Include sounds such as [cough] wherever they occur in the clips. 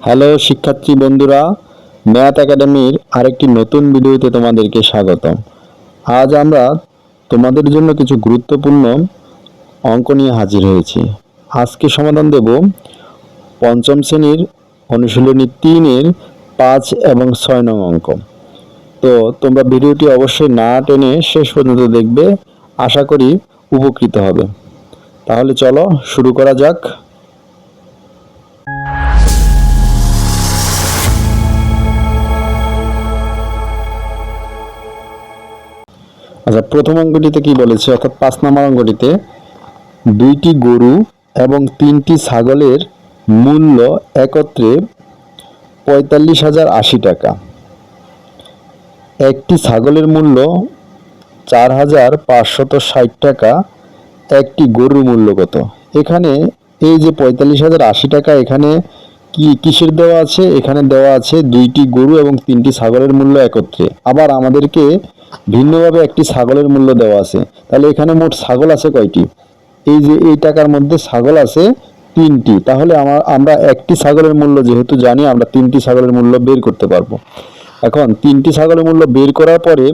Hello শিক্ষার্থী বন্ধুরা, math একাডেমির আরেকটি নতুন ভিডিওতে তোমাদেরকে স্বাগতম। আজ আমরা তোমাদের জন্য কিছু গুরুত্বপূর্ণ অঙ্ক নিয়ে হাজির হয়েছি। আজকে সমাধান দেব পঞ্চম শ্রেণির অনুশীলনী তিনের পাঁচ এবং ছয় নং অঙ্ক। তো তোমরা ভিডিওটি অবশ্যই না টেনে শেষ পর্যন্ত দেখবে, আশা করি উপকৃত হবে। তাহলে চলো শুরু করা যাক। আচ্ছা প্রথম অঙ্গটিতে কি বলেছে? অর্থাৎ পাঁচ নম্বর অঙ্গটিতে দুইটি গরু এবং তিনটি ছাগলের মূল্য একত্রে পঁয়তাল্লিশ হাজার আশি টাকা। একটি ছাগলের মূল্য চার হাজার পাঁচশত ষাট টাকা, একটি গরুর মূল্য কত? এখানে এই যে পঁয়তাল্লিশ হাজার আশি টাকা, এখানে কি কিসের দেওয়া আছে? এখানে দেওয়া আছে দুইটি গরু এবং তিনটি ছাগলের মূল্য একত্রে। আবার আমাদেরকে ভিন্নভাবে একটি ছাগলের মূল্য দেওয়া আছে। তাহলে এখানে মোট ছাগল আছে কয়টি? এই যে এই টাকার মধ্যে ছাগল আছে তিনটি। তাহলে আমার আমরা একটি ছাগলের মূল্য যেহেতু জানি, আমরা তিনটি ছাগলের মূল্য বের করতে পারব। এখন তিনটি ছাগলের মূল্য বের করার পরে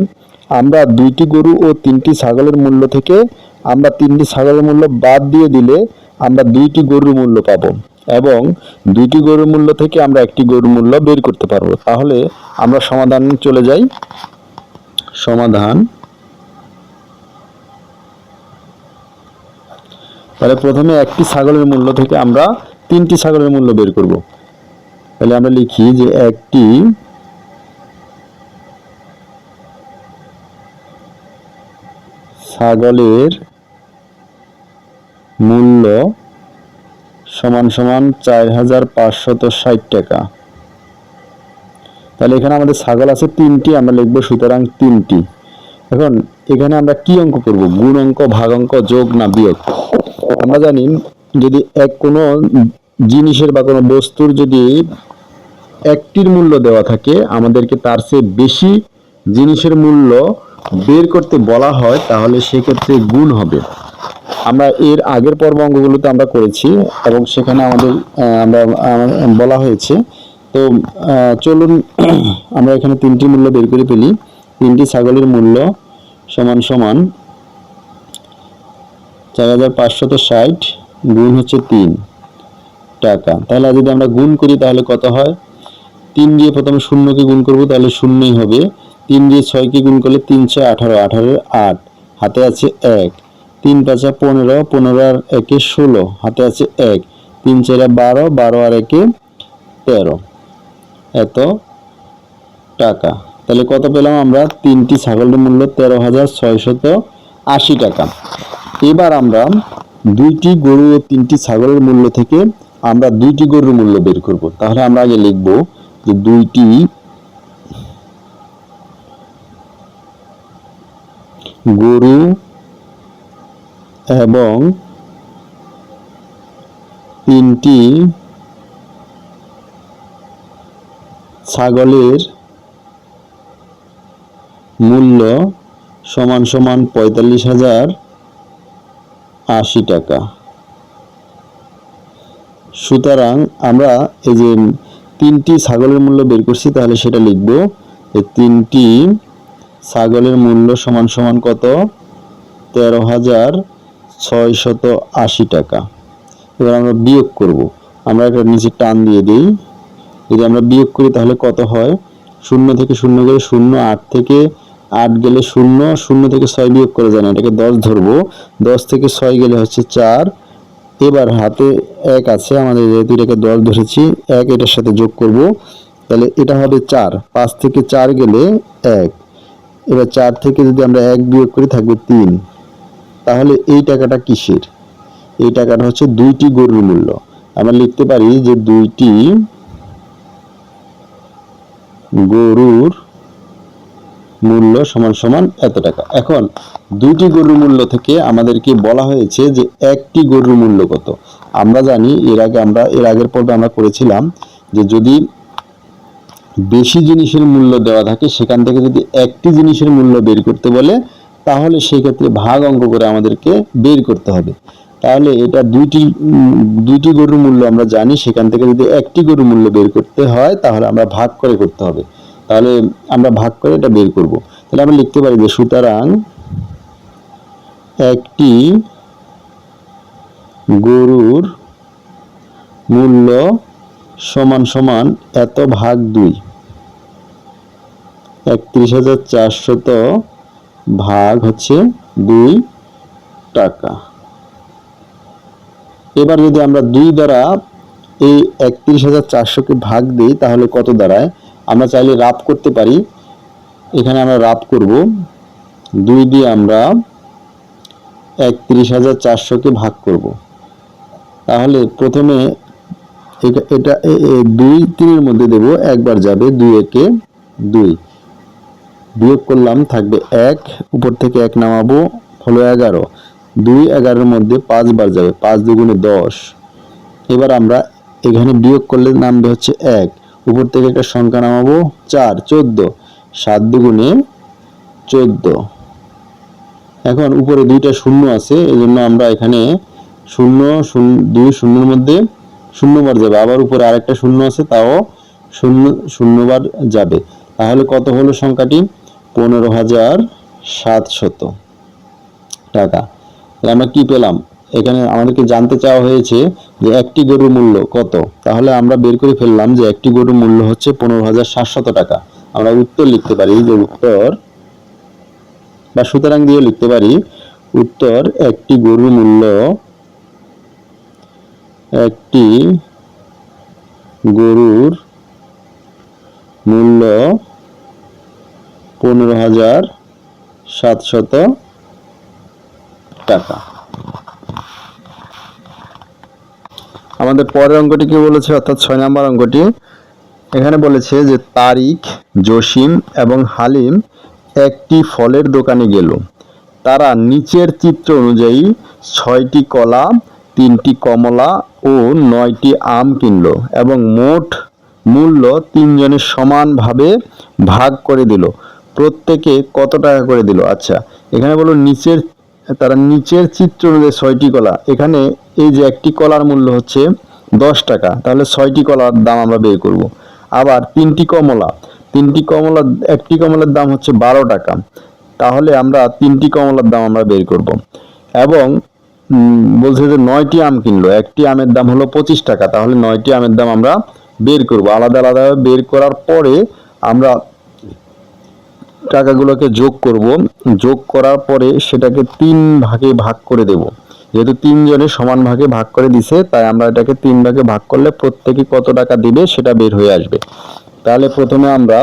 আমরা দুইটি গরু ও তিনটি ছাগলের মূল্য থেকে আমরা তিনটি ছাগলের মূল্য বাদ দিয়ে দিলে আমরা দুইটি গরুর মূল্য পাব এবং দুইটি গরুর মূল্য থেকে আমরা একটি গরুর মূল্য বের করতে পারব। তাহলে আমরা সমাধান চলে যাই। সমাধান। তাহলে প্রথমে একটি ছাগলের মূল্য থেকে আমরা তিনটি ছাগলের মূল্য বের করব। তাহলে আমরা লিখি যে একটি ছাগলের মূল্য সমান সমান চার হাজার পাঁচশত ষাট টাকা। তাহলে এখানে আমাদের ছাগল আছে তিনটি, আমরা লিখব সুতরাং তিনটি। এখন এখানে আমরা কি অঙ্ক করব? গুণ অঙ্ক, ভাগ অঙ্ক, যোগ না বিয়োগ? আমরা জানি যদি এক কোনো জিনিসের বা কোনো বস্তুর যদি একটির মূল্য দেওয়া থাকে, আমাদেরকে তার চেয়ে বেশি জিনিসের মূল্য বের করতে বলা হয়, তাহলে সেক্ষেত্রে গুণ হবে। আমরা এর আগের পর্ব অঙ্কগুলোতে আমরা করেছি এবং সেখানে আমাদের আমরা বলা হয়েছে তো চলুন, [clears throat] আমরা এখানে তিনটি মূল্য বের করে ফেলি। তিনটি ছাগলের মূল্য সমান সমান চার হাজার পাঁচশত ষাট গুণ হচ্ছে তিন টাকা। তাহলে যদি আমরা গুণ করি, তাহলে কত হয়? তিন দিয়ে প্রথমে শূন্যকে গুণ করব, তাহলে শূন্যই হবে। তিন দিয়ে ছয়কে গুণ করলে তিন ছয় আঠারো আঠারো আট, হাতে আছে এক। তিন পাঁচা পনেরো পনেরো আর একে ষোলো, হাতে আছে এক। তিন চারা বারো বারো আর একে তেরো। এত টাকা। তাহলে কত পেলাম আমরা? তিনটি ছাগলের মূল্য তেরো হাজার ছয়শত আশি টাকা। এবার আমরা দুইটি গরু ও তিনটি ছাগলের মূল্য থেকে আমরা দুইটি গরুর মূল্য বের করব। তাহলে আমরা আগে লিখব যে দুইটি গরু এবং তিনটি ছাগলের মূল্য সমান সমান পঁয়তাল্লিশ হাজার আশি টাকা। সুতরাং আমরা এই যে তিনটি ছাগলের মূল্য বের করছি, তাহলে সেটা লিখব যে তিনটি ছাগলের মূল্য সমান সমান কত? তেরো হাজার ছয়শত আশি টাকা। এবার আমরা বিয়োগ করব। আমরা একটা নিচে টান দিয়ে দিই। যদি আমরা বিয়োগ করি তাহলে কত হয়? শূন্য থেকে শূন্য গেলে শূন্য, আট থেকে আট গেলে শূন্য শূন্য থেকে ছয় বিয়োগ করে যায় না এটাকে দশ ধরবো। দশ থেকে ছয় গেলে হচ্ছে চার। এবার হাতে এক আছে, আমাদের যেহেতু এটাকে দশ ধরেছি, এক এটার সাথে যোগ করব। তাহলে এটা হবে চার। পাঁচ থেকে চার গেলে এক। এবার চার থেকে যদি আমরা এক বিয়োগ করি, থাকবে তিন। তাহলে এই টাকাটা কিসের? এই টাকাটা হচ্ছে দুইটি গরুর মূল্য। আমরা লিখতে পারি যে দুইটি গরুর মূল্য সমান সমান এত টাকা। এখন, দুইটি গরুর মূল্য থেকে আমাদেরকে বলা হয়েছে যে একটি গরুর মূল্য কত। আমরা জানি, এর আগে আমরা, এর আগের পর্বে আমরা করেছিলাম যে যদি বেশি জিনিসের মূল্য দেওয়া থাকে, সেখান থেকে যদি একটি জিনিসের মূল্য বের করতে বলে, তাহলে সেই ক্ষেত্রে ভাগ অঙ্ক করে আমাদেরকে বের করতে হবে। তাহলে এটা দুইটি দুইটি গরুর মূল্য আমরা জানি। সেখান থেকে যদি একটি গরুর মূল্য বের করতে হয়, তাহলে আমরা ভাগ করে করতে হবে। তাহলে আমরা ভাগ করে এটা বের করব। তাহলে আমরা লিখতে পারি যে সুতরাং একটি গরুর মূল্য সমান সমান এত ভাগ দুই। একত্রিশ হাজার চারশত ভাগ হচ্ছে দুই টাকা। এবার যদি আমরা দুই দ্বারা এই একত্রিশ হাজার চারশোকে ভাগ দিই, তাহলে কত দাঁড়ায়? আমরা চাইলে রাপ করতে পারি। এখানে আমরা রাপ করব। দুই দিয়ে আমরা একত্রিশ হাজার চারশোকে ভাগ করব। তাহলে প্রথমে এটা- এটা দুই তিনের মধ্যে দেব, একবার যাবে দুই একে দুই। বিয়োগ করলাম, থাকবে এক, উপর থেকে এক নামাবো, হলো এগারো। দুই এগারোর মধ্যে পাঁচবার যাবে, পাঁচ দুগুণে দশ। এবার আমরা এখানে বিয়োগ করলে নামবে হচ্ছে এক। উপর থেকে একটা সংখ্যা নামাবো, চার, চোদ্দ। সাত দুগুণে চোদ্দ। এখন উপরে দুইটা শূন্য আছে এই জন্য আমরা এখানে শূন্য শূন্য, দুই শূন্যের মধ্যে শূন্যবার যাবে। আবার উপরে আরেকটা শূন্য আছে, তাও শূন্য, শূন্যবার যাবে। তাহলে কত হলো সংখ্যাটি? পনেরো হাজার সাতশত টাকা। আমরা কি পেলাম? এখানে আমাদেরকে জানতে চাওয়া হয়েছে যে একটি গরুর মূল্য কত? তাহলে আমরা বের করে ফেললাম যে একটি গরুর মূল্য হচ্ছে পনেরো হাজার সাতশত টাকা। আমরা উত্তর লিখতে পারি যে উত্তর, বা সুতরাং দিয়ে লিখতে পারি, উত্তর একটি গরুর মূল্য, একটি গরুর মূল্য পনেরো হাজার সাতশত টাকা। আমাদের পরের অঙ্কটি কি বলেছে? অর্থাৎ ছয় নম্বর অঙ্কটি। এখানে বলেছে যে তারিক জসিম এবং হালিম একটি ফলের দোকানে গেল। তারা নিচের চিত্র অনুযায়ী ছয়টি কলা, তিনটি কমলা ও নয়টি আম কিনলো এবং মোট মূল্য তিনজনের সমানভাবে ভাগ করে দিল। প্রত্যেকে কত টাকা করে দিল? আচ্ছা এখানে বলো নিচের তারা নিচের চিত্র অনুযায়ী ছয়টি কলা। এখানে এই যে একটি কলার মূল্য হচ্ছে দশ টাকা। তাহলে ছয়টি কলার দাম আমরা বের করব। আবার তিনটি কমলা। তিনটি কমলা, একটি কমলার দাম হচ্ছে বারো টাকা। তাহলে আমরা তিনটি কমলার দাম আমরা বের করব। এবং বলছে যে নয়টি আম কিনলো। একটি আমের দাম হলো পঁচিশ টাকা। তাহলে নয়টি আমের দাম আমরা বের করব। আলাদা আলাদা বের করার পরে আমরা টাকাগুলোকে যোগ করব। যোগ করার পরে সেটাকে তিন ভাগে ভাগ করে দেব। যেহেতু তিনজনে সমান ভাগে ভাগ করে দিছে, তাই আমরা এটাকে তিন ভাগে ভাগ করলে প্রত্যেকে কত টাকা দিবে সেটা বের হয়ে আসবে। তাহলে প্রথমে আমরা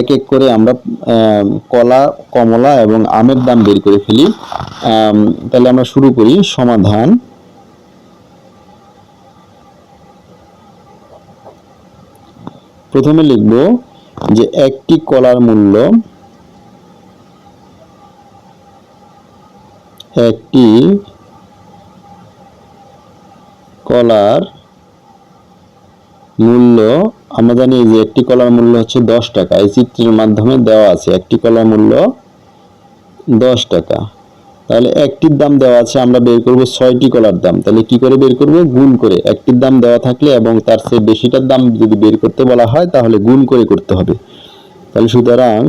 এক এক করে আমরা কলা, কমলা এবং আমের দাম বের করে ফেলি। তাহলে আমরা শুরু করি সমাধান। প্রথমে লিখব যে একটি কলার মূল্য একটি কলার মূল্য, আমরা জানি যে একটি কলার মূল্য হচ্ছে দশ টাকা। এই চিত্রের মাধ্যমে দেওয়া আছে, একটি কলার মূল্য দশ টাকা। তাহলে একটির দাম দেওয়া আছে, আমরা বের করব ছয়টি কলার দাম। তাহলে কি করে বের করব? গুণ করে। একটির দাম দেওয়া থাকলে এবং তার চেয়ে বেশিটার দাম যদি বের করতে বলা হয়, তাহলে গুণ করে করতে হবে। তাহলে সুতরাং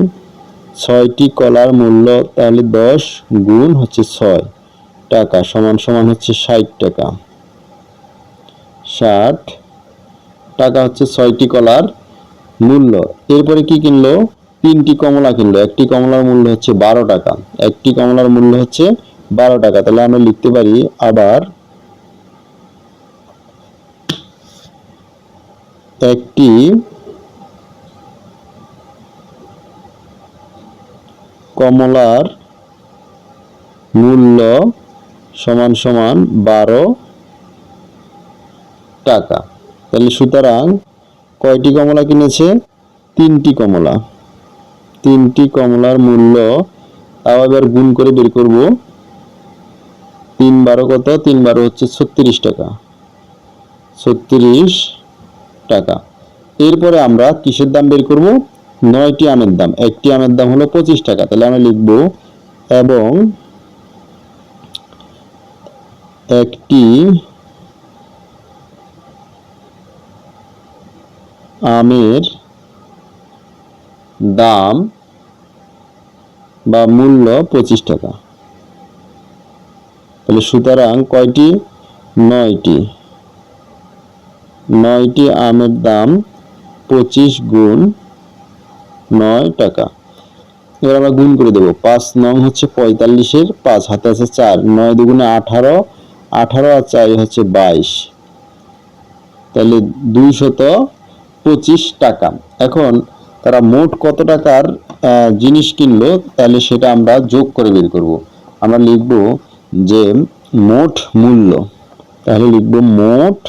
ছয়টি কলার মূল্য তাহলে দশ গুণ হচ্ছে ছয় টাকা সমান সমান হচ্ছে ষাট টাকা। ষাট টাকা হচ্ছে ছয়টি কলার মূল্য। এরপরে কি কিনলো? তিনটি কমলা কিনলো। একটি কমলার মূল্য হচ্ছে বারো টাকা, একটি কমলার মূল্য হচ্ছে বারো টাকা। তাহলে আমরা লিখতে পারি আবার একটি কমলার মূল্য সমান সমান বারো টাকা। তাহলে সুতরাং কয়টি কমলা কিনেছে? তিনটি কমলা। তিনটি কমলার মূল্য তাও এবার গুণ করে বের করব। তিন বারো কত? তিন বারো হচ্ছে ছত্রিশ টাকা। ছত্রিশ টাকা। এরপরে আমরা কিসের দাম বের করব? নয়টি আমের দাম। একটি আমের দাম হলো পঁচিশ টাকা। তাহলে আমরা লিখব এবং একটি আমের দাম বা মূল্য পঁচিশ টাকা। তাহলে সুতরাং কয়টি? নয়টি। নয়টি আমের দাম পঁচিশ গুণ নয় টাকা। এবার আমরা গুণ করে দেবো। পাঁচ নং হচ্ছে পঁয়তাল্লিশের, পাঁচ হাতে আছে চার। নয় দুগুণে আঠারো আঠারো আর চার হচ্ছে বাইশ। তাহলে দুইশত পঁচিশ টাকা। এখন তারা মোট কত টাকার জিনিস কিনলো তাহলে সেটা আমরা যোগ করে বের করব। আমরা লিখব যে মোট মূল্য, তাহলে লিখব মোট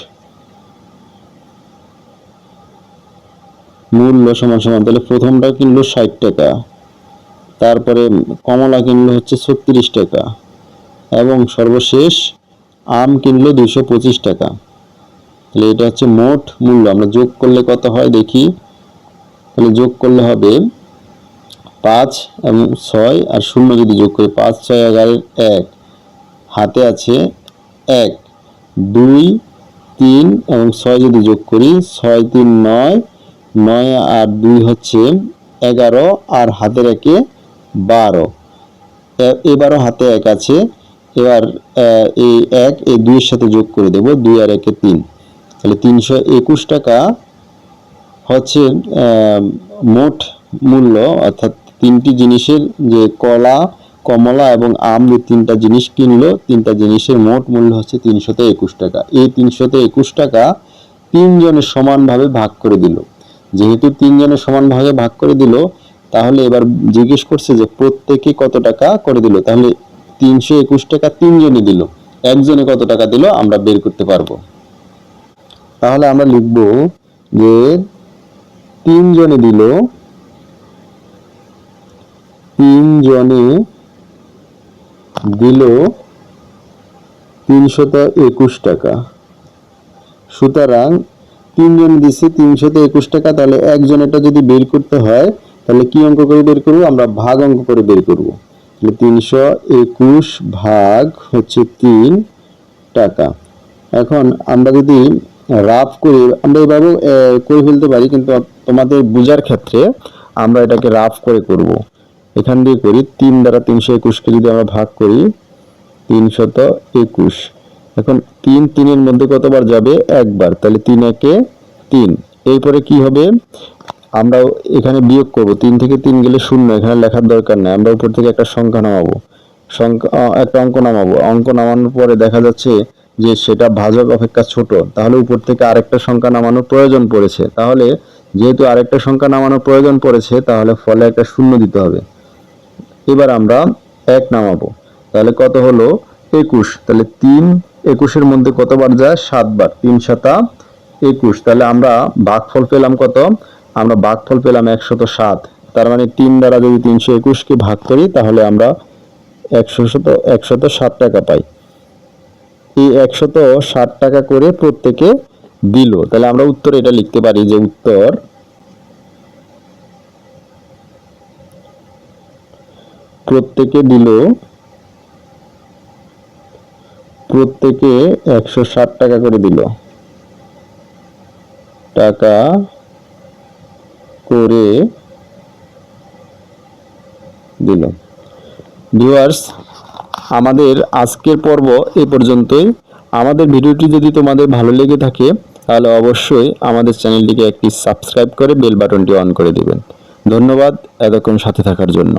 মূল্য সমান সমান, তাহলে প্রথমটা কিনলো ষাট টাকা, তারপরে কমলা কিনলো হচ্ছে ছত্রিশ টাকা, এবং সর্বশেষ আম কিনলো দুশো পঁচিশ টাকা। তাহলে এটা হচ্ছে মোট মূল্য, আমরা যোগ করলে কত হয় দেখি। তাহলে যোগ করলে হবে পাঁচ এবং ছয় আর শূন্য যদি যোগ করি, পাঁচ, ছয়, এগারো, এক। হাতে আছে এক। দুই, তিন এবং ছয় যদি যোগ করি, ছয়, তিন, নয়। নয় আর দুই হচ্ছে এগারো আর হাতের একে বারো। এবারও হাতে এক আছে। এবার এই এক, এই দুইয়ের সাথে যোগ করে দেব, দুই আর একে তিন। তাহলে তিনশো একুশ টাকা হচ্ছে মোট মূল্য, অর্থাৎ তিনটি জিনিসের যে কলা, কমলা এবং আম, যে তিনটা জিনিস কিনলো, তিনটা জিনিসের মোট মূল্য হচ্ছে তিনশত একুশ টাকা। এই তিনশত একুশ টাকা তিনজনের সমানভাবে ভাগ করে দিল। যেহেতু তিনজনের সমানভাবে ভাগ করে দিল, তাহলে এবার জিজ্ঞেস করছে যে প্রত্যেকে কত টাকা করে দিল? তাহলে তিনশো একুশ টাকা তিনজনে দিল। একজনে কত টাকা দিল? আমরা বের করতে পারব। তাহলে আমরা লিখব যে তিনজনে দিল। তিনজনে দিল তিনশত একুশ টাকা। সুতরাং তিনজন দিছে তিনশত একুশ টাকা তাহলে একজনেরটা যদি বের করতে হয় তাহলে কি অঙ্ক করে বের করব? আমরা ভাগ অঙ্ক করে বের করব। তাহলে তিনশো একুশ ভাগ হচ্ছে তিন টাকা। এখন আমরা যদি রাফ করি আমরা এভাবে আহ, করে ফেলতে পারি কিন্তু তোমাদের বোঝার ক্ষেত্রে আমরা এটাকে রাফ করে করব। এখান দিয়ে করি তিন দ্বারা তিনশো একুশকে যদি আমরা ভাগ করি, তিনশত একুশ। এখন তিন তিনের মধ্যে কতবার যাবে? একবার। তাহলে তিন একে তিন। এরপরে কি হবে? আমরা এখানে বিয়োগ করব। তিন থেকে তিন গেলে শূন্য। এখানে লেখার দরকার নেই। আমরা উপর থেকে একটা সংখ্যা নামাবো। সংখ্যা একটা অঙ্ক নামাবো। অঙ্ক নামানোর পরে দেখা যাচ্ছে যে সেটা ভাজক অপেক্ষা ছোট। তাহলে উপর থেকে আরেকটা সংখ্যা নামানোর প্রয়োজন পড়েছে। তাহলে যেহেতু আরেকটা সংখ্যা নামানোর প্রয়োজন পড়েছে, তাহলে ফলে একটা শূন্য দিতে হবে। এবার আমরা এক নামাবো। তাহলে কত হলো? একুশ। তাহলে তিন একুশের মধ্যে কতবার যায়? সাতবার। তিন সাতা একুশ। তাহলে আমরা ভাগফল পেলাম কত? আমরা ভাগফল পেলাম একশত সাত। তার মানে তিন দ্বারা যদি তিনশো একুশকে ভাগ করি, তাহলে আমরা একশো শত একশত ষাট টাকা পাই। এই একশত ষাট টাকা করে প্রত্যেকে দিল। তাহলে আমরা উত্তর এটা লিখতে পারি যে উত্তর প্রত্যেকে দিল, প্রত্যেকে একশো ষাট টাকা করে দিল। টাকা করে দিল। ভিউয়ার্স, আমাদের আজকের পর্ব এই পর্যন্তই। আমাদের ভিডিওটি যদি তোমাদের ভালো লেগে থাকে তাহলে অবশ্যই আমাদের চ্যানেলটিকে একটি সাবস্ক্রাইব করে বেল বাটনটি অন করে দেবেন। ধন্যবাদ এতক্ষণ সাথে থাকার জন্য।